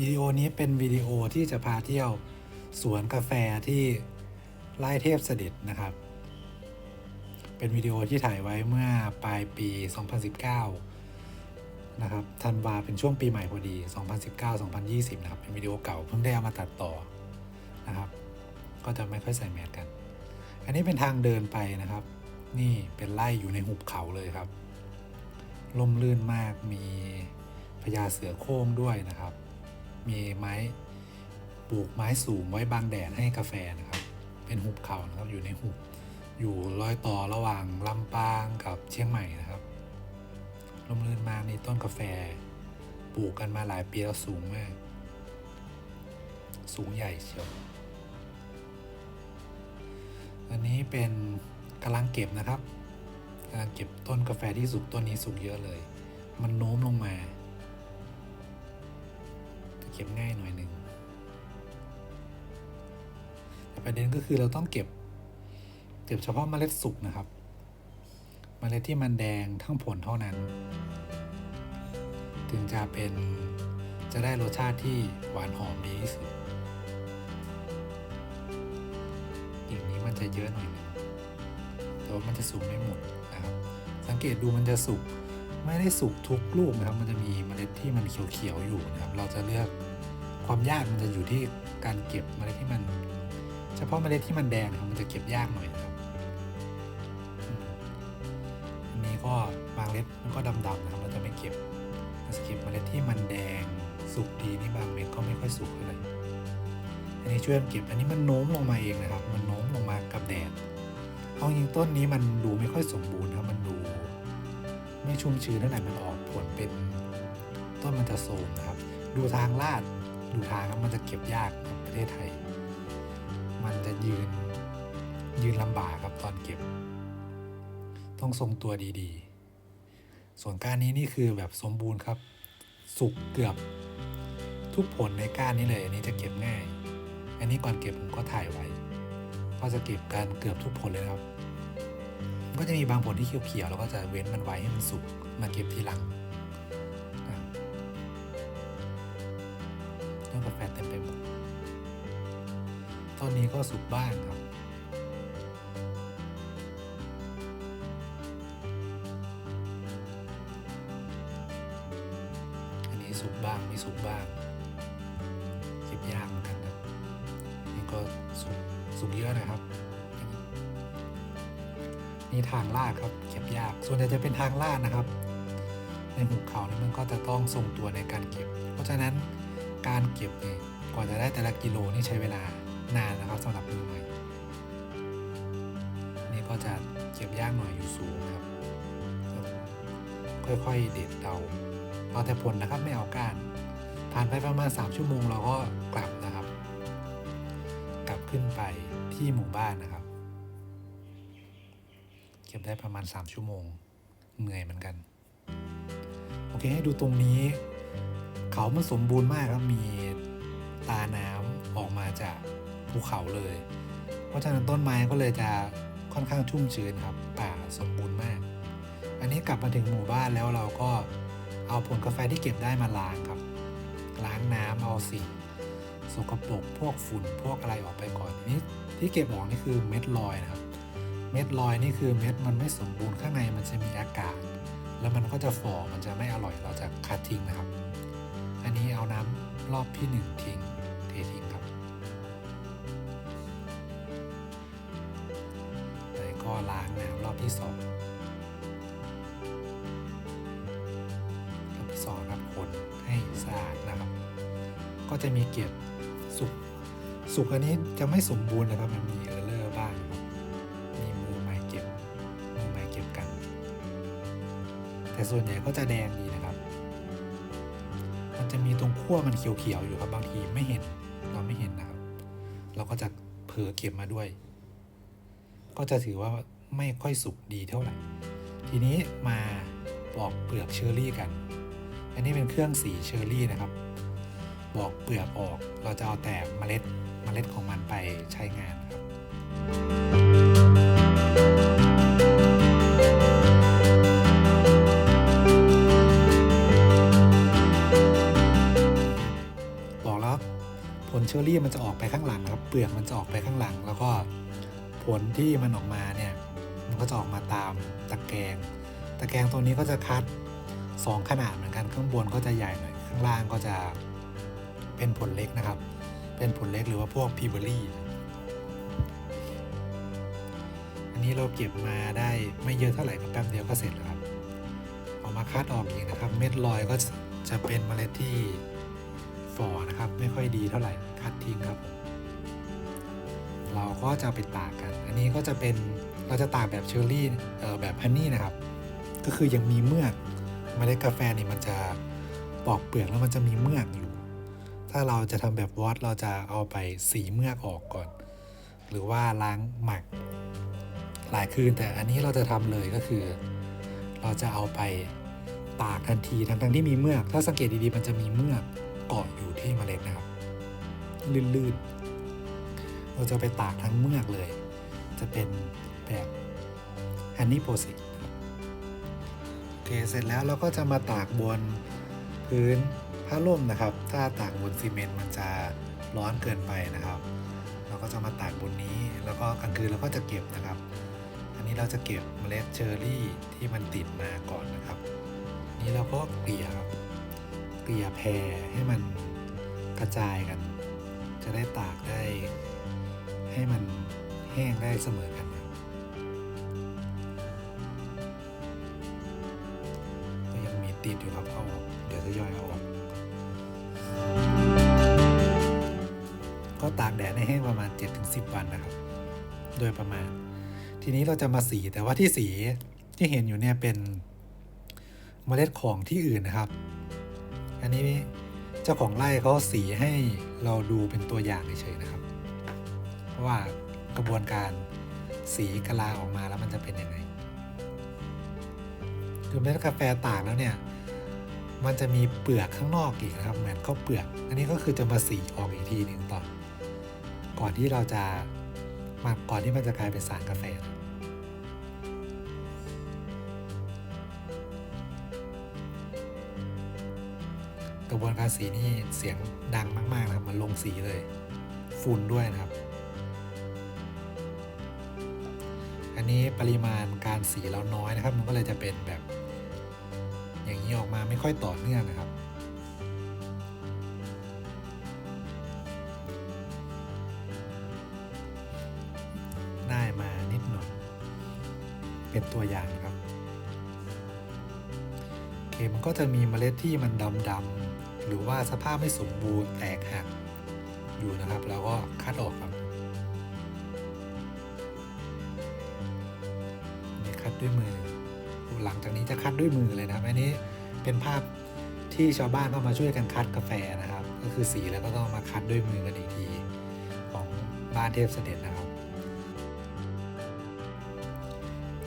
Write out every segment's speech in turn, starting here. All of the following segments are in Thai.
วิดีโอนี้เป็นวิดีโอที่จะพาเที่ยวสวนกาแฟที่ไร่เทพเสด็จนะครับ เป็นวิดีโอที่ถ่ายไว้เมื่อปลายปี 2019 นะครับ ธันวาเป็นช่วงปีใหม่พอดี 2019-2020 นะครับ เป็นวิดีโอเก่าเพิ่งได้เอามาตัดต่อนะครับ ก็จะไม่ค่อยใส่แมสกัน อันนี้เป็นทางเดินไปนะครับ นี่เป็นไร่อยู่ในหุบเขาเลยครับ ลมลื่นมาก มีพญาเสือโคร่งด้วยนะครับ มีไม้ปลูกไม้สูงไว้บังแดดให้กาแฟนะครับ เป็นหุบเขานะครับอยู่ในหุบอยู่รอยต่อระหว่างลำปางกับเชียงใหม่นะครับลมลื่นมากนี่ต้นกาแฟ ปลูกกันมาหลายปีแล้วสูงมาก สูงใหญ่เชียวอันนี้เป็นกำลังเก็บนะครับกำลังเก็บต้นกาแฟที่สุกต้นนี้สุกเยอะเลย มันโน้มลงมา ก็บง่ายหน่อยหนึ่งแต่ประเด็นก็คือเราต้องเก็บ เก็บเฉพาะเมล็ดสุกนะครับ เมล็ดที่มันแดงทั้งผลเท่านั้น ถึงจะเป็นจะได้รสชาติที่หวานหอมดีที่สุดอย่างนี้มันจะเยอะหน่อยนึงแต่ว่ามันจะสุกไม่หมดนะครับ สังเกตดูมันจะสุกไม่ได้สุกทุกลูกนะครับ มันจะมีเมล็ดที่มันเขียวๆอยู่นะครับ เราจะเลือก ความยากมันจะอยู่ที่การเก็บเมล็ดที่มัน เฉพาะเมล็ดที่มันแดงครับมันจะเก็บยากหน่อยครับอันนี้ก็บางเมล็ดมันก็ดำๆนะครับเราจะไม่เก็บเราจะเก็บเมล็ดที่มันแดงสุกดีนี่บางเม็ดก็ไม่ค่อยสุกเท่าไหร่อันนี้ช่วยเก็บอันนี้มันโน้มลงมาเองนะครับ มันโน้มลงมากับแดดเอาจริงต้นนี้มันดูไม่ค่อยสมบูรณ์ครับมันดู ไม่ชุ่มชื้นเท่าไหร่มันออกผลเป็น ต้นมันจะโทรมนะครับ ดูทางลาด ดูทางแล้วมันจะเก็บยากครับประเทศไทย มันจะยืนยืนลำบากครับตอนเก็บ ต้องทรงตัวดีๆ ส่วนก้านนี้นี่คือแบบสมบูรณ์ครับ สุกเกือบทุกผลในก้านนี้เลย อันนี้จะเก็บง่าย อันนี้ก่อนเก็บผมก็ถ่ายไว้ ก็จะเก็บกันเกือบทุกผลเลยครับ ก็จะมีบางผลที่เขียวๆแล้วก็จะเว้นมันไว้ให้มันสุกมาเก็บทีหลัง ต้นกาแฟเต็มไปหมดต้นนี้ก็สุกบ้างครับ อันนี้สุกบ้างไม่สุกบ้างเก็บยากเหมือนกันครับนี่ก็สุกสุกเยอะนะครับนี่ทางลาดครับเก็บยาก ส่วนใหญ่จะเป็นทางลาดนะครับ ในหุบเขานี่มันก็จะต้องทรงตัวในการเก็บ เพราะฉะนั้น การเก็บเนี่ยกว่าจะได้แต่ละกิโลนี่ใช้เวลานานนะครับสำหรับมือใหม่นี่ก็จะเก็บยากหน่อยอยู่สูงครับ ค่อยๆเด็ดเอาเอาแต่ผลนะครับไม่เอาก้านผ่านไปประมาณ 3 ชั่วโมงเราก็กลับนะครับ กลับขึ้นไปที่หมู่บ้านนะครับ เก็บได้ประมาณ 3 ชั่วโมงเหนื่อยเหมือนกัน โอเคให้ดูตรงนี้ เขามันสมบูรณ์มากครับมีตาน้ำออกมาจากภูเขาเลย เพราะฉะนั้นต้นไม้ก็เลยจะค่อนข้างชุ่มชื้นครับป่าสมบูรณ์มาก อันนี้กลับมาถึงหมู่บ้านแล้วเราก็เอาผลกาแฟที่เก็บได้มาล้างครับ ล้างน้ำเอาสิ่งสกปรกพวกฝุ่นพวกอะไรออกไปก่อนทีนี้ที่เก็บออกนี่คือเม็ดลอยนะครับ เม็ดลอยนี่คือเม็ดมันไม่สมบูรณ์ข้างในมันจะมีอากาศ แล้วมันก็จะฝ่อมันจะไม่อร่อยเราจะคัดทิ้งนะครับ อันนี้เอาน้ำรอบที่หนึ่งทิ้งเททิ้งครับแล้วก็ล้างน้ำรอบที่สองรอบที่สองครับคนให้สะอาดนะครับ ก็จะมีเก็บสุกสุกอันนี้จะไม่สมบูรณ์นะครับมันมีเออร์เลอร์บ้างมีมือใหม่เก็บมือใหม่เก็บกัน แต่ส่วนใหญ่ก็จะแดงดี จะมีตรงขั้วมันเขียวๆอยู่ครับบางทีไม่เห็นเราไม่เห็นนะครับ เราก็จะเผลอเก็บมาด้วย ก็จะถือว่าไม่ค่อยสุกดีเท่าไหร่ ทีนี้มาปอกเปลือกเชอร์รี่กัน อันนี้เป็นเครื่องสีเชอร์รี่นะครับบอกเปลือกออกเราจะเอาแต่เมล็ดเมล็ดของมันไปใช้งานครับ เชอร์รี่มันจะออกไปข้างหลังครับเปลือกมันจะออกไปข้างหลัง แล้วก็ผลที่มันออกมาเนี่ยมันก็จะออกมาตามตะแกรงตะแกรงตัวนี้ก็จะคัด 2 ขนาดเหมือนกันข้างบนก็จะใหญ่หน่อยข้างล่างก็จะเป็นผลเล็กนะครับ เป็นผลเล็กหรือว่าพวกพีเบอรี่อันนี้เราเก็บมาได้ไม่เยอะเท่าไหร่ก็แป๊บเดียวก็เสร็จแล้วครับเอามาคัดออกอีกนะครับ เม็ดลอยก็จะเป็นเมล็ดที่ฝ่อนะครับ ไม่ค่อยดีเท่าไหร่ คัดทิ้งครับผมเราก็จะไปตากกัน อันนี้ก็จะเป็นเราจะตากแบบเชอร์รี่เอ่อแบบฮันนี่นะครับ ก็คือยังมีเมือกเมล็ดกาแฟนี่มันจะปอกเปลือกแล้วมันจะมีเมือกอยู่ ถ้าเราจะทำแบบวอตเราจะเอาไปสีเมือกออกก่อน หรือว่าล้างหมักหลายคืน แต่อันนี้เราจะทำเลยก็คือ เราจะเอาไปตากทันทีทั้งทั้งๆที่มีเมือก ถ้าสังเกตดีๆมันจะมีเมือกเกาะอยู่ที่เมล็ดนะครับ ลื่นๆ เราจะไปตากทั้งเมือกเลย จะเป็นแบบฮันนี่โปรซิโอเคเสร็จแล้วเราก็จะมาตากบนพื้นผ้าร่มนะครับ ถ้าตากบนซีเมนต์มันจะร้อนเกินไปนะครับ เราก็จะมาตากบนนี้ แล้วก็กลางคืนเราก็จะเก็บนะครับ อันนี้เราจะเก็บเมล็ดเชอร์รี่ที่มันติดมาก่อนนะครับ นี้เราก็เกลี่ยครับ เกลี่ยแพรให้มันกระจายกัน จะได้ตากได้ ให้มันแห้งได้เสมอกันครับก็ยังมีติดอยู่ครับเอาออกเดี๋ยวจะย่อยเอาออกก็ตากแดดให้แห้งประมาณ 7-10 วันนะครับ โดยประมาณ ทีนี้เราจะมาสีแต่ว่าที่สีที่เห็นอยู่เนี่ยเป็นเมล็ดของที่อื่นนะครับ อันนี้เจ้าของไร่เขาสีให้ เราดูเป็นตัวอย่างเฉยๆนะครับ ว่ากระบวนการสีกะลาออกมาแล้วมันจะเป็นยังไงคือเม็ดกาแฟตากแล้วเนี่ยมันจะมีเปลือกข้างนอกอีกนะครับ เหมือนข้าวเปลือก อันนี้ก็คือจะมาสีออกอีกทีหนึ่งต่อน ก่อนที่เราจะมาก่อนที่มันจะกลายเป็นสารกาแฟกระบวนการสีนี่เสียง ดังมากๆนะครับมันลงสีเลย ฝุ่นด้วยนะครับ อันนี้ปริมาณการสีเราน้อยนะครับ มันก็เลยจะเป็นแบบ อย่างนี้ออกมาไม่ค่อยต่อเนื่องนะครับ ได้มานิดหน่อย เป็นตัวอย่างนะครับ โอเคมันก็จะมีเมล็ดที่มันดำๆ หรือว่าสภาพไม่สมบูรณ์แตกหักอยู่นะครับแล้วก็คัดออกครับนี่คัดด้วยมือ หลังจากนี้จะคัดด้วยมือเลยนะครับอันนี้เป็นภาพที่ชาวบ้านเข้ามาช่วยกันคัดกาแฟนะครับ ก็คือสีแล้วก็ต้องมาคัดด้วยมือกันอีกทีของบ้านเทพเสด็จนะครับ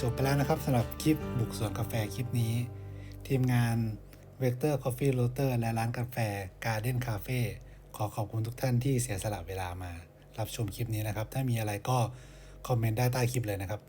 จบไปแล้วนะครับสำหรับคลิปบุกสวนกาแฟคลิปนี้ ทีมงาน เวกเตอร์คอฟฟี่โรเตอร์และร้านกาแฟการ์เด้นคาเฟ่ขอขอบคุณทุกท่านที่เสียสละเวลามา รับชมคลิปนี้นะครับ ถ้ามีอะไรก็คอมเมนต์ได้ใต้คลิปเลยนะครับ